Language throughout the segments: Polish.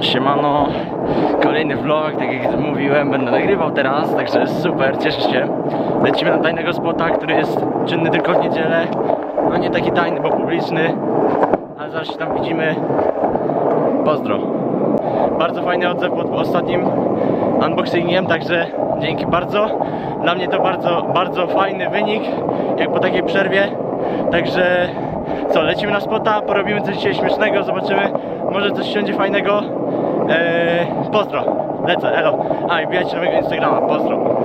Siemano, kolejny vlog, tak jak mówiłem, będę nagrywał teraz, także super, cieszę się. Lecimy na tajnego spota, który jest czynny tylko w niedzielę. No nie taki tajny, bo publiczny, ale zaraz się tam widzimy. Pozdro. Bardzo fajny odzew pod ostatnim unboxingiem, także dzięki bardzo. Dla mnie to bardzo, bardzo fajny wynik, jak po takiej przerwie. Także co, lecimy na spota, porobimy coś dzisiaj śmiesznego, zobaczymy, może coś siądzie fajnego. Eee, pozdro, lecę, elo. A i wbijajcie na mojego Instagrama, pozdro.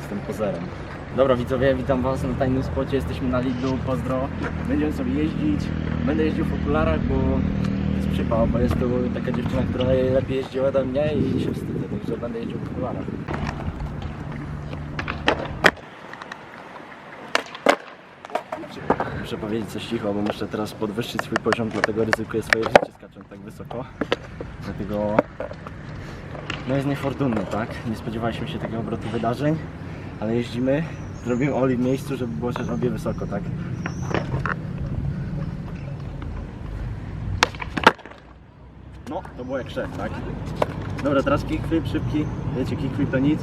Jestem pozerem. Dobra widzowie, witam was na tajnym spocie, jesteśmy na Lidlu, pozdro. Będziemy sobie jeździć, będę jeździł w okularach, bo jest przypał, bo jest tu taka dziewczyna, która lepiej jeździ ode mnie i się wstydzę, także będę jeździł w okularach. Muszę powiedzieć coś cicho, bo muszę teraz podwyższyć swój poziom, dlatego ryzykuję swoje życie skacząc tak wysoko. Dlatego no jest niefortunny, tak? Nie spodziewaliśmy się takiego obrotu wydarzeń, ale jeździmy, zrobimy oli w miejscu, żeby było też obie wysoko, tak? No, to było jak szef, tak? Dobra, teraz kickflip szybki. Wiecie, kickflip to nic.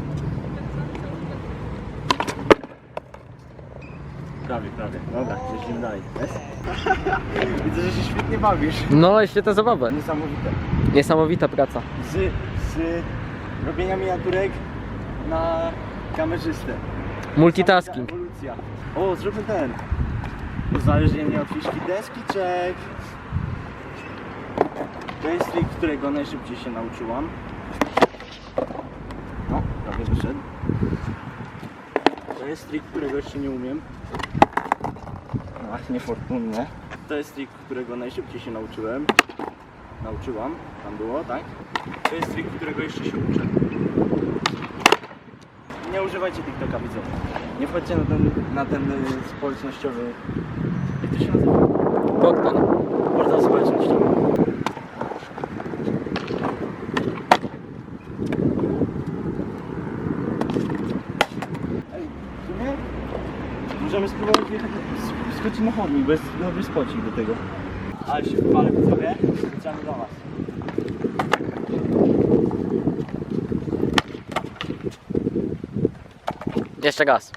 Prawie, prawie. Dobra, jeździmy dalej. Widzę, że się świetnie bawisz. No i świetna zabawa. Niesamowite. Niesamowita praca. Z, z robienia miniaturek na kamerzystę. Multitasking. Ewolucja. O, zróbmy ten. Uzależnienie od fiszki deski, check. To jest trik, którego najszybciej się nauczyłam. No, prawie wyszedł. To jest trik, którego jeszcze nie umiem. Ach, niefortunnie. To jest trik, którego najszybciej się nauczyłem. Nauczyłam, tam było, tak? To jest trik, którego jeszcze się uczę. Nie używajcie TikToka, widzowie. Nie wchodźcie na ten, na ten y, społecznościowy... Jak to się nazywa? Portal. Portal społecznościowy. Ej, w sumie możemy spróbować jechać, sk- skoczyć na chodnik, bo jest dobry spocik do tego. Ale się wypalę widzowie, specjalnie dla was. Jeszcze raz.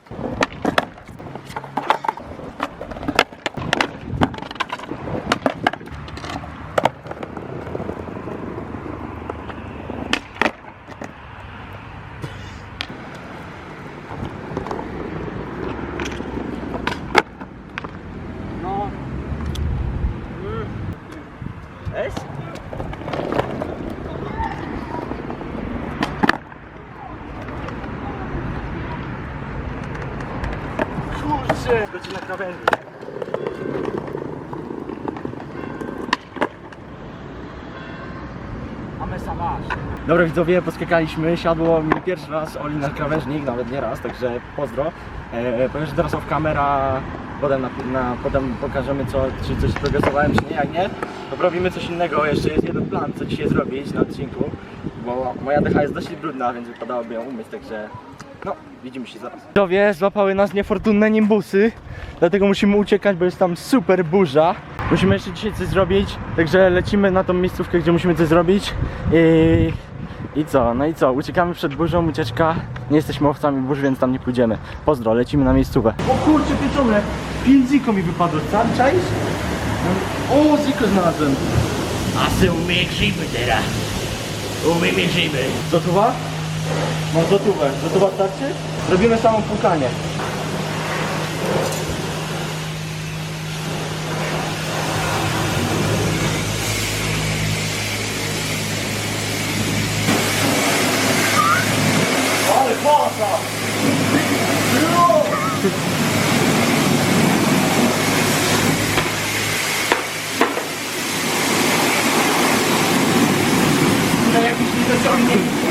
No. Es? Kurczę! Będzie na krawędzi. Dobra widzowie, poskakaliśmy, siadło mi pierwszy raz Oli na krawężnik, nawet nie raz, także pozdro. E, ponieważ teraz off kamera, potem, na, na, potem pokażemy co, czy coś progresowałem, czy nie, jak nie, to robimy coś innego, jeszcze jest jeden plan, co dzisiaj zrobić na odcinku, bo moja decha jest dosyć brudna, więc wypadałoby ją umyć, także no, widzimy się zaraz. Widzowie, złapały nas niefortunne nimbusy, dlatego musimy uciekać, bo jest tam super burza. Musimy jeszcze dzisiaj coś zrobić, także lecimy na tą miejscówkę, gdzie musimy coś zrobić i... I co? No i co? Uciekamy przed burzą, ucieczka. Nie jesteśmy owcami burz, więc tam nie pójdziemy. Pozdro, lecimy na miejscówę. O kurczę, pieczone! Pięć ziko mi wypadło, sam czaisz? O, ziko znalazłem. A se umie grzyby teraz. Umie grzyby. Zotuwa? Mam zotówę. Zotuwa starczy? Robimy samo płukanie. Ale pasa! Na jakiś niedociągnięcie.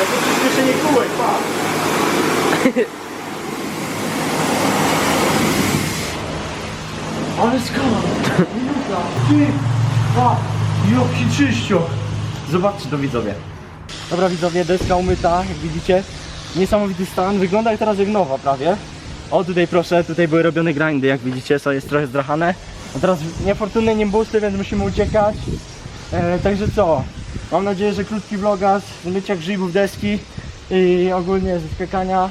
Ja to Ale skala! Minuta! Ty! Pa! Jaki czyściok! Zobaczcie to widzowie. Dobra widzowie, deska umyta, jak widzicie. Niesamowity stan, wygląda jak teraz jak nowa prawie. O tutaj proszę, tutaj były robione grindy, jak widzicie, co jest trochę zdrachane. A teraz niefortunne niembusty, więc musimy uciekać. E, także co? Mam nadzieję, że krótki vlogas z mycia grzybów deski i ogólnie ze skakania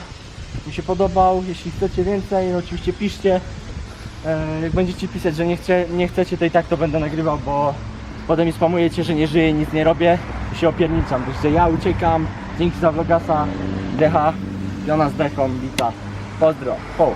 mi się podobał. Jeśli chcecie więcej, oczywiście piszcie. E, jak będziecie pisać, że nie, chcie, nie chcecie, to i tak to będę nagrywał, bo potem mi spamujecie, że nie żyję, nic nie robię i się opierniczam. Także ja uciekam. Dzięki za vlogasa. Decha. Jona z dechą. Wita. Pozdro. Po.